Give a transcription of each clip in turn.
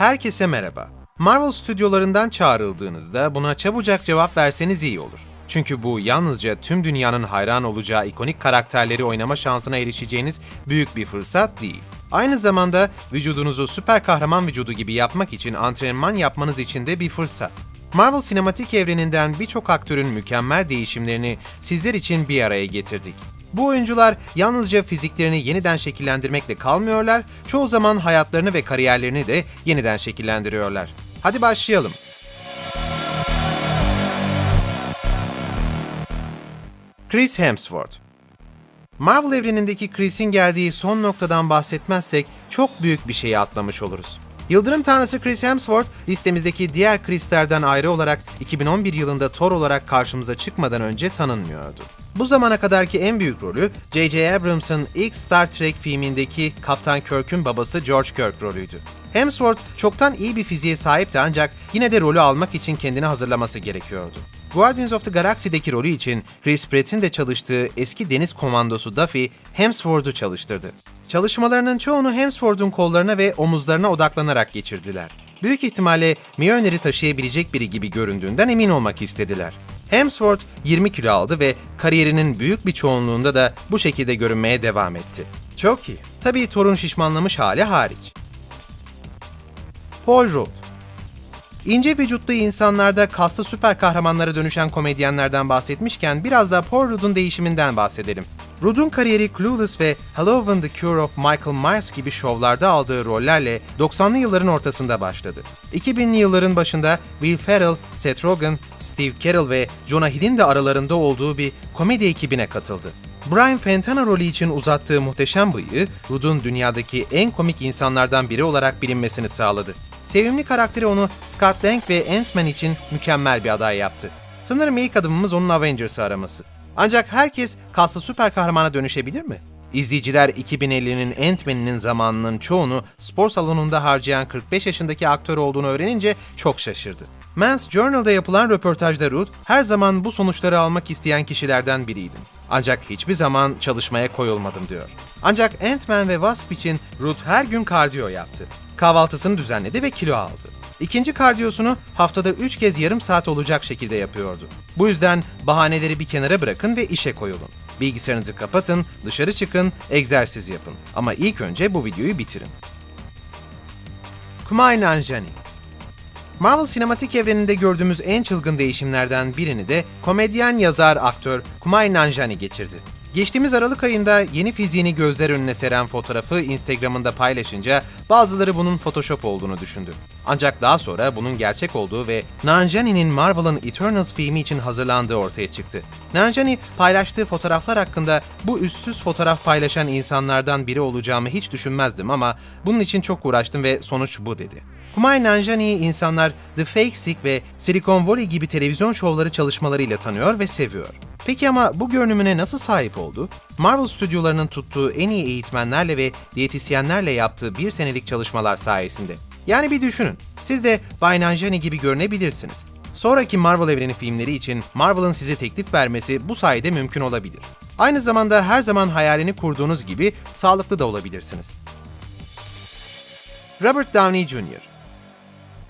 Herkese merhaba. Marvel stüdyolarından çağrıldığınızda buna çabucak cevap verseniz iyi olur. Çünkü bu yalnızca tüm dünyanın hayran olacağı ikonik karakterleri oynama şansına erişeceğiniz büyük bir fırsat değil. Aynı zamanda vücudunuzu süper kahraman vücudu gibi yapmak için antrenman yapmanız için de bir fırsat. Marvel sinematik evreninden birçok aktörün mükemmel değişimlerini sizler için bir araya getirdik. Bu oyuncular yalnızca fiziklerini yeniden şekillendirmekle kalmıyorlar, çoğu zaman hayatlarını ve kariyerlerini de yeniden şekillendiriyorlar. Hadi başlayalım. Chris Hemsworth Marvel evrenindeki Chris'in geldiği son noktadan bahsetmezsek çok büyük bir şeyi atlamış oluruz. Yıldırım tanrısı Chris Hemsworth listemizdeki diğer Chris'lerden ayrı olarak 2011 yılında Thor olarak karşımıza çıkmadan önce tanınmıyordu. Bu zamana kadarki en büyük rolü J.J. Abrams'ın ilk Star Trek filmindeki Kaptan Kirk'ün babası George Kirk rolüydü. Hemsworth çoktan iyi bir fiziğe sahipti ancak yine de rolü almak için kendini hazırlaması gerekiyordu. Guardians of the Galaxy'deki rolü için Chris Pratt'in de çalıştığı eski deniz komandosu Duffy, Hemsworth'u çalıştırdı. Çalışmalarının çoğunu Hemsworth'un kollarına ve omuzlarına odaklanarak geçirdiler. Büyük ihtimalle Mjolnir'i taşıyabilecek biri gibi göründüğünden emin olmak istediler. Hemsworth 20 kilo aldı ve kariyerinin büyük bir çoğunluğunda da bu şekilde görünmeye devam etti. Çok iyi. Tabii Thor'un şişmanlamış hali hariç. Paul Rudd İnce vücutlu insanlarda kaslı süper kahramanlara dönüşen komedyenlerden bahsetmişken biraz da Paul Rudd'un değişiminden bahsedelim. Rudd'un kariyeri Clueless ve Hello and the Cure of Michael Myers gibi şovlarda aldığı rollerle 90'lı yılların ortasında başladı. 2000'li yılların başında Will Ferrell, Seth Rogen, Steve Carell ve Jonah Hill'in de aralarında olduğu bir komedi ekibine katıldı. Brian Fantana rolü için uzattığı muhteşem bıyığı, Rudd'un dünyadaki en komik insanlardan biri olarak bilinmesini sağladı. Sevimli karakteri onu Scott Lang ve Ant-Man için mükemmel bir aday yaptı. Sanırım ilk adımımız onun Avengers'ı araması. Ancak herkes kaslı süper kahramana dönüşebilir mi? İzleyiciler 2050'nin Ant-Man'inin zamanının çoğunu spor salonunda harcayan 45 yaşındaki aktör olduğunu öğrenince çok şaşırdı. Men's Journal'da yapılan röportajda Rudd, her zaman bu sonuçları almak isteyen kişilerden biriydim. Ancak hiçbir zaman çalışmaya koyulmadım diyor. Ancak Ant-Man ve Wasp için Rudd her gün kardiyo yaptı. Kahvaltısını düzenledi ve kilo aldı. İkinci kardiyosunu haftada 3 kez yarım saat olacak şekilde yapıyordu. Bu yüzden bahaneleri bir kenara bırakın ve işe koyulun. Bilgisayarınızı kapatın, dışarı çıkın, egzersiz yapın. Ama ilk önce bu videoyu bitirin. Kumail Nanjiani Marvel sinematik evreninde gördüğümüz en çılgın değişimlerden birini de komedyen, yazar, aktör Kumail Nanjiani geçirdi. Geçtiğimiz Aralık ayında yeni fiziğini gözler önüne seren fotoğrafı Instagram'ında paylaşınca bazıları bunun Photoshop olduğunu düşündü. Ancak daha sonra bunun gerçek olduğu ve Nanjiani'nin Marvel'ın Eternals filmi için hazırlandığı ortaya çıktı. Nanjiani paylaştığı fotoğraflar hakkında bu üstsüz fotoğraf paylaşan insanlardan biri olacağımı hiç düşünmezdim ama bunun için çok uğraştım ve sonuç bu dedi. Kumail Nanjiani'yi insanlar The Fake Sick ve Silicon Valley gibi televizyon şovları çalışmalarıyla tanıyor ve seviyor. Peki ama bu görünümüne nasıl sahip oldu? Marvel stüdyolarının tuttuğu en iyi eğitmenlerle ve diyetisyenlerle yaptığı bir senelik çalışmalar sayesinde. Yani bir düşünün, siz de Bay Nanjiani gibi görünebilirsiniz. Sonraki Marvel evreni filmleri için Marvel'ın size teklif vermesi bu sayede mümkün olabilir. Aynı zamanda her zaman hayalini kurduğunuz gibi sağlıklı da olabilirsiniz. Robert Downey Jr.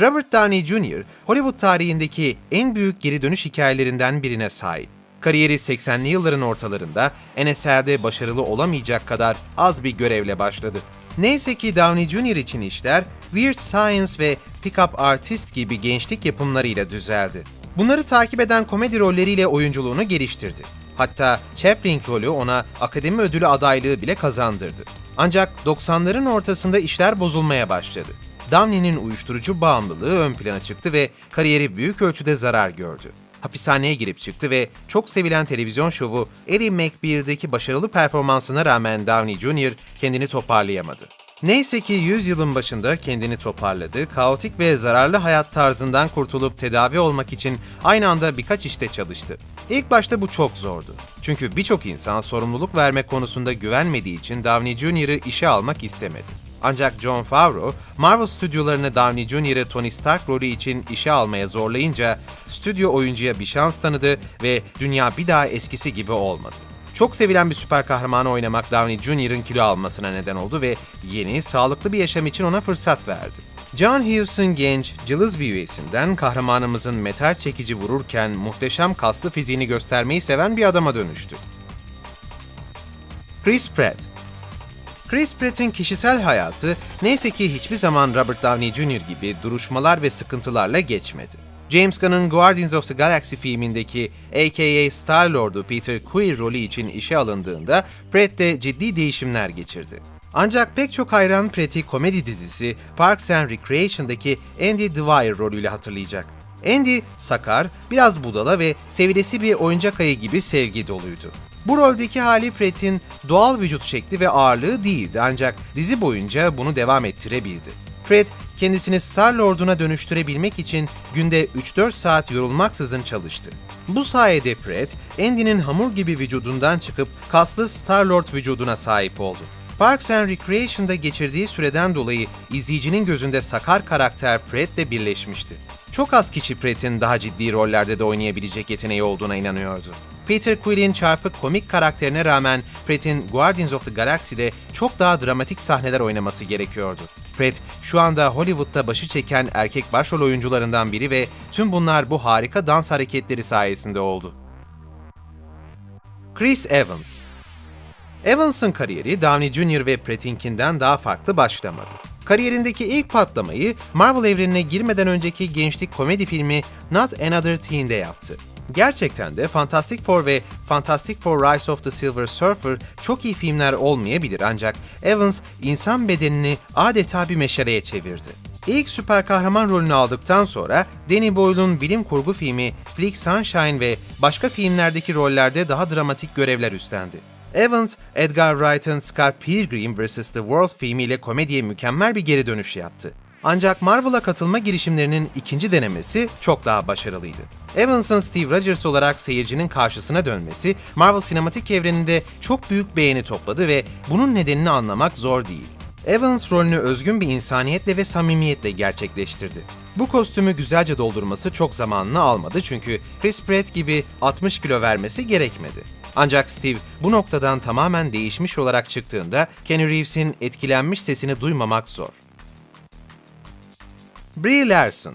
Robert Downey Jr., Hollywood tarihindeki en büyük geri dönüş hikayelerinden birine sahip. Kariyeri 80'li yılların ortalarında NSA'de başarılı olamayacak kadar az bir görevle başladı. Neyse ki Downey Jr. için işler Weird Science ve Pickup Artist gibi gençlik yapımlarıyla düzeldi. Bunları takip eden komedi rolleriyle oyunculuğunu geliştirdi. Hatta Chaplin rolü ona akademi ödülü adaylığı bile kazandırdı. Ancak 90'ların ortasında işler bozulmaya başladı. Downey'nin uyuşturucu bağımlılığı ön plana çıktı ve kariyeri büyük ölçüde zarar gördü. Hapishaneye girip çıktı ve çok sevilen televizyon şovu Ellie McBeal'deki başarılı performansına rağmen Downey Jr. kendini toparlayamadı. Neyse ki 100 yılın başında kendini toparladı, kaotik ve zararlı hayat tarzından kurtulup tedavi olmak için aynı anda birkaç işte çalıştı. İlk başta bu çok zordu. Çünkü birçok insan sorumluluk verme konusunda güvenmediği için Downey Jr.'ı işe almak istemedi. Ancak John Favreau, Marvel stüdyolarını Downey Jr.'ı Tony Stark rolü için işe almaya zorlayınca stüdyo oyuncuya bir şans tanıdı ve dünya bir daha eskisi gibi olmadı. Çok sevilen bir süper kahramanı oynamak Downey Jr.'ın kilo almasına neden oldu ve yeni, sağlıklı bir yaşam için ona fırsat verdi. John Hughes'ın genç, cılız bir üyesinden kahramanımızın metal çekici vururken muhteşem kaslı fiziğini göstermeyi seven bir adama dönüştü. Chris Pratt Chris Pratt'in kişisel hayatı neyse ki hiçbir zaman Robert Downey Jr. gibi duruşmalar ve sıkıntılarla geçmedi. James Gunn'ın Guardians of the Galaxy filmindeki a.k.a. Star-Lord'u Peter Quill rolü için işe alındığında Pratt de ciddi değişimler geçirdi. Ancak pek çok hayran Pratt'i komedi dizisi Parks and Recreation'daki Andy Dwyer rolüyle hatırlayacak. Andy, sakar, biraz budala ve sevilesi bir oyuncak ayı gibi sevgi doluydu. Bu roldeki hali Pratt'in doğal vücut şekli ve ağırlığı değildi ancak dizi boyunca bunu devam ettirebildi. Pratt, kendisini Star-Lord'una dönüştürebilmek için günde 3-4 saat yorulmaksızın çalıştı. Bu sayede Pratt, Andy'nin hamur gibi vücudundan çıkıp kaslı Star-Lord vücuduna sahip oldu. Parks and Recreation'da geçirdiği süreden dolayı izleyicinin gözünde sakar karakter Pratt'le birleşmişti. Çok az kişi Pratt'in daha ciddi rollerde de oynayabilecek yeteneği olduğuna inanıyordu. Peter Quill'in çarpık komik karakterine rağmen Pratt'in Guardians of the Galaxy'de çok daha dramatik sahneler oynaması gerekiyordu. Pratt şu anda Hollywood'da başı çeken erkek başrol oyuncularından biri ve tüm bunlar bu harika dans hareketleri sayesinde oldu. Chris Evans Evans'ın kariyeri Downey Jr. ve Pratt'inkinden daha farklı başlamadı. Kariyerindeki ilk patlamayı Marvel evrenine girmeden önceki gençlik komedi filmi Not Another Teen'de yaptı. Gerçekten de Fantastic Four ve Fantastic Four Rise of the Silver Surfer çok iyi filmler olmayabilir ancak Evans insan bedenini adeta bir meşaleye çevirdi. İlk süper kahraman rolünü aldıktan sonra Danny Boyle'un bilim kurgu filmi Flick Sunshine ve başka filmlerdeki rollerde daha dramatik görevler üstlendi. Evans, Edgar Wright'ın Scott Pilgrim vs. The World filmiyle komediye mükemmel bir geri dönüş yaptı. Ancak Marvel'a katılma girişimlerinin ikinci denemesi çok daha başarılıydı. Evans'ın Steve Rogers olarak seyircinin karşısına dönmesi Marvel sinematik evreninde çok büyük beğeni topladı ve bunun nedenini anlamak zor değil. Evans rolünü özgün bir insaniyetle ve samimiyetle gerçekleştirdi. Bu kostümü güzelce doldurması çok zamanını almadı çünkü Chris Pratt gibi 60 kilo vermesi gerekmedi. Ancak Steve bu noktadan tamamen değişmiş olarak çıktığında Kenny Reeves'in etkilenmiş sesini duymamak zor. Brie Larson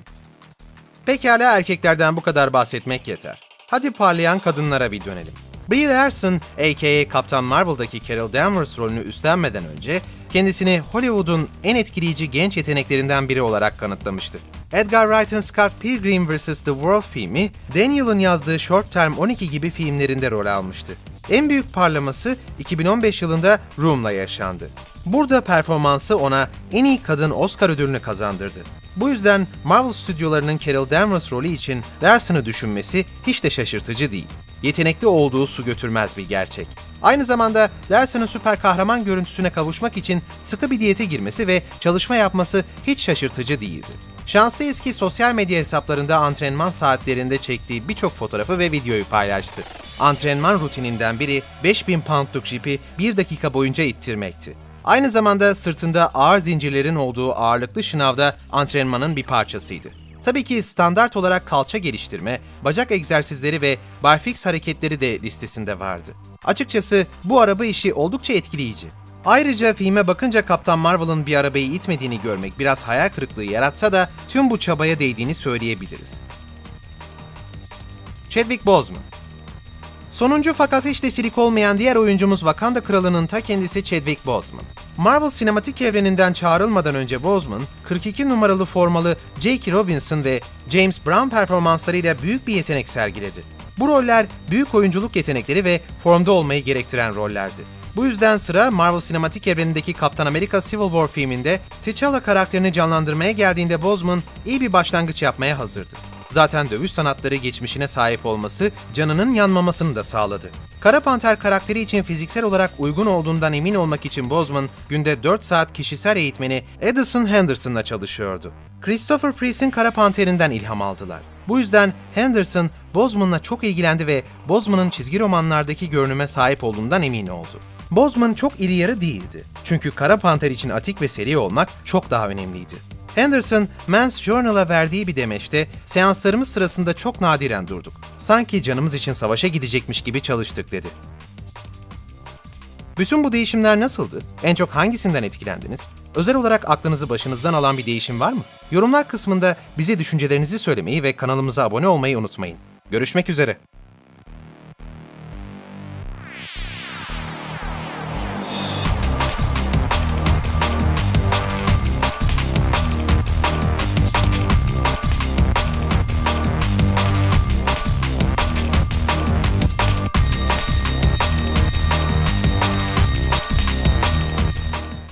Pekala erkeklerden bu kadar bahsetmek yeter. Hadi parlayan kadınlara bir dönelim. Brie Larson, a.k.a. Kaptan Marvel'daki Carol Danvers rolünü üstlenmeden önce kendisini Hollywood'un en etkileyici genç yeteneklerinden biri olarak kanıtlamıştı. Edgar Wright'ın Scott Pilgrim vs. The World filmi, Daniel'ın yazdığı Short Term 12 gibi filmlerinde rol almıştı. En büyük parlaması 2015 yılında Room'la yaşandı. Burada performansı ona en iyi kadın Oscar ödülünü kazandırdı. Bu yüzden Marvel stüdyolarının Carol Danvers rolü için Larson'ı düşünmesi hiç de şaşırtıcı değil. Yetenekli olduğu su götürmez bir gerçek. Aynı zamanda Larson'ın süper kahraman görüntüsüne kavuşmak için sıkı bir diyete girmesi ve çalışma yapması hiç şaşırtıcı değildi. Şanslıyız ki sosyal medya hesaplarında antrenman saatlerinde çektiği birçok fotoğrafı ve videoyu paylaştı. Antrenman rutininden biri 5000 poundluk jipi 1 dakika boyunca ittirmekti. Aynı zamanda sırtında ağır zincirlerin olduğu ağırlıklı şınavda antrenmanın bir parçasıydı. Tabii ki standart olarak kalça geliştirme, bacak egzersizleri ve barfix hareketleri de listesinde vardı. Açıkçası bu araba işi oldukça etkileyici. Ayrıca filme bakınca Kaptan Marvel'ın bir arabayı itmediğini görmek biraz hayal kırıklığı yaratsa da tüm bu çabaya değdiğini söyleyebiliriz. Chadwick Boseman Sonuncu fakat hiç de silik olmayan diğer oyuncumuz Wakanda kralının ta kendisi Chadwick Boseman. Marvel sinematik evreninden çağrılmadan önce Boseman, 42 numaralı formalı Jake Robinson ve James Brown performanslarıyla büyük bir yetenek sergiledi. Bu roller büyük oyunculuk yetenekleri ve formda olmayı gerektiren rollerdi. Bu yüzden sıra Marvel sinematik evrenindeki Kaptan Amerika Civil War filminde T'Challa karakterini canlandırmaya geldiğinde Boseman iyi bir başlangıç yapmaya hazırdı. Zaten dövüş sanatları geçmişine sahip olması canının yanmamasını da sağladı. Kara Panter karakteri için fiziksel olarak uygun olduğundan emin olmak için Boseman günde 4 saat kişisel eğitmeni Edison Henderson'la çalışıyordu. Christopher Priest'in Kara Panter'inden ilham aldılar. Bu yüzden Henderson, Boseman'la çok ilgilendi ve Boseman'ın çizgi romanlardaki görünüme sahip olduğundan emin oldu. Boseman çok iri yarı değildi. Çünkü Kara Panter için atik ve seri olmak çok daha önemliydi. Henderson, Men's Journal'a verdiği bir demeçte, seanslarımız sırasında çok nadiren durduk. Sanki canımız için savaşa gidecekmiş gibi çalıştık dedi. Bütün bu değişimler nasıldı? En çok hangisinden etkilendiniz? Özel olarak aklınızı başınızdan alan bir değişim var mı? Yorumlar kısmında bize düşüncelerinizi söylemeyi ve kanalımıza abone olmayı unutmayın. Görüşmek üzere.